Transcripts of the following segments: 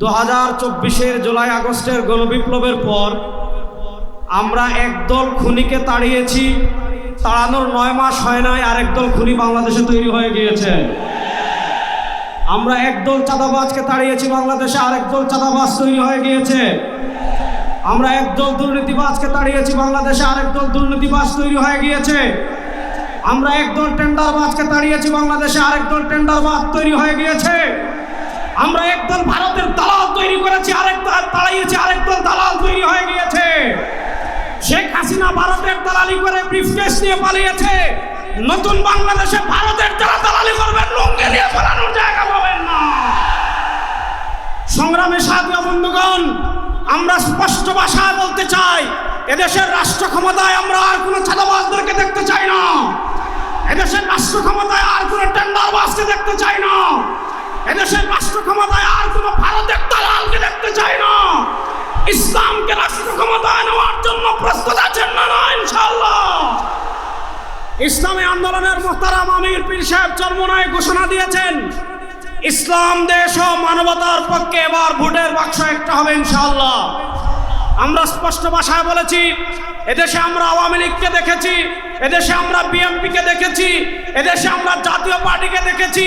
দু হাজার চব্বিশের জুলাই আগস্টের গণবিপ্লবের পর আমরা একদল খুনিকে তাড়িয়েছি। তাড়ানোর নয় মাস হয় নাই, আরেক দল খুনি বাংলাদেশে তৈরি হয়ে গিয়েছে। আমরা একদল চাঁদাবাজকে তাড়িয়েছি, বাংলাদেশে আরেক দল চাঁদাবাজ তৈরি হয়ে গিয়েছে। আমরা একদল দুর্নীতিবাজকে তাড়িয়েছি, বাংলাদেশে আরেক দল দুর্নীতিবাজ তৈরি হয়ে গিয়েছে। আমরা একদল টেন্ডারবাজকে তাড়িয়েছি, বাংলাদেশে আরেক দল টেন্ডারবাজ তৈরি হয়ে গিয়েছে। আমরা একদল ভারতের দালাল তৈরি করেছি, আরেক দল তাড়িয়েছি আরেক দল দালাল তৈরি হয়ে গিয়েছে। শেখ হাসিনা ভারতের দালালি করে ব্রিফকেস নিয়ে পালিয়েছে। নতুন বাংলাদেশে ভারতের যারা দালালি করবেন লুঙ্গি নিয়ে পালানোর জায়গা পাবেন না। সংগ্রামে সাথী বন্ধুগণ, আমরা স্পষ্ট ভাষায় বলতে চাই, এদেশের রাষ্ট্র ক্ষমতায় আমরা আর কোনো ছাদাবাজদেরকে দেখতে চাই না। এদেশের রাষ্ট্র ক্ষমতায় আর কোনো টেন্ডারবাজকে দেখতে চাই না। এদেশের রাষ্ট্র ক্ষমতায় আর কোনো ভারতের দালালকে দেখতে চাই না। ইসলামকে রাষ্ট্র ক্ষমতায় নেওয়ার জন্য প্রস্তুত আছেন না না, ইনশাআল্লাহ। ইসলামী আন্দোলনের মোহতারাম আমির পীর সাহেব চরমনায় ঘোষণা দিয়েছেন, ইসলাম, দেশ ও মানবতার পক্ষে এবার ভোটের বাক্স একটা হবে, ইনশাআল্লাহ। আমরা স্পষ্ট ভাষায় বলেছি, এদেশে আমরা আওয়ামী লীগকে দেখেছি, এদেশে আমরা বিএনপিকে দেখেছি, এদেশে আমরা জাতীয় পার্টিকে দেখেছি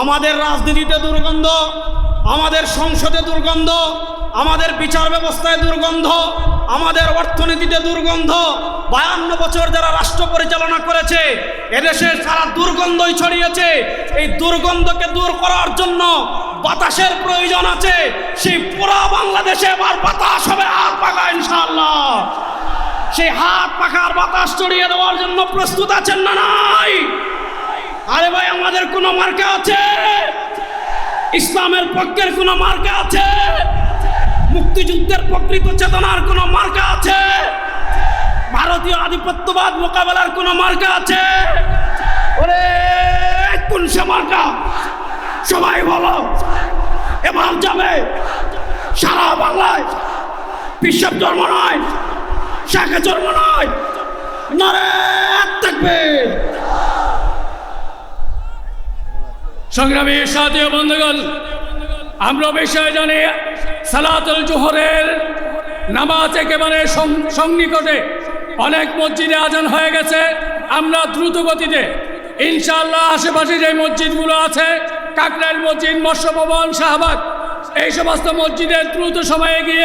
আমাদের রাজনীতিতে দুর্গন্ধ, আমাদের সংসদে দুর্গন্ধ, আমাদের বিচার ব্যবস্থায় দুর্গন্ধ, আমাদের অর্থনীতিতে দুর্গন্ধ। বায়ান্ন বছর যারা রাষ্ট্র পরিচালনা করেছে, এদেশে সারা দুর্গন্ধই ছড়িয়েছে। এই দুর্গন্ধকে দূর করার জন্য বাতাসের প্রয়োজন আছে। সেই পুরা বাংলাদেশে এবার বাতাস হবে হাত পাকা ইনশাল্লাহ সেই হাত পাখার বাতাস ছড়িয়ে দেওয়ার জন্য প্রস্তুত আছেন না নাই? আরে ভাই, আমাদের কোনো মার্কা আছে? ইসলামের পক্ষের কোনো মার্কা আছে? মুক্তিযুদ্ধের প্রকৃত চেতনার কোনো মার্কা আছে? ভারতীয় আধিপত্যবাদ মোকাবেলার কোনো মার্কা আছে? ওরে, কোন সে মার্কা? সবাই বলো। এবার যাবে। সারা বাংলায়। বিশ্বের জন্ম নয়, শাখা জন্ম নয়, নারে থাকবে। সংগ্রামী সাথী বন্ধুগণ, আমরা বিষয় জানি সালাতুল জোহরের নামাজ একেবারে সং- সন্নিকটে অনেক মসজিদে আজান হয়ে গেছে। আমরা দ্রুত গতিতে ইনশাআল্লাহ আশেপাশে যে মসজিদগুলো আছে, কাকরাইল মসজিদ, মৎস্য ভবন, শাহবাগ, এই সমস্ত মসজিদে দ্রুত সময়ে গিয়ে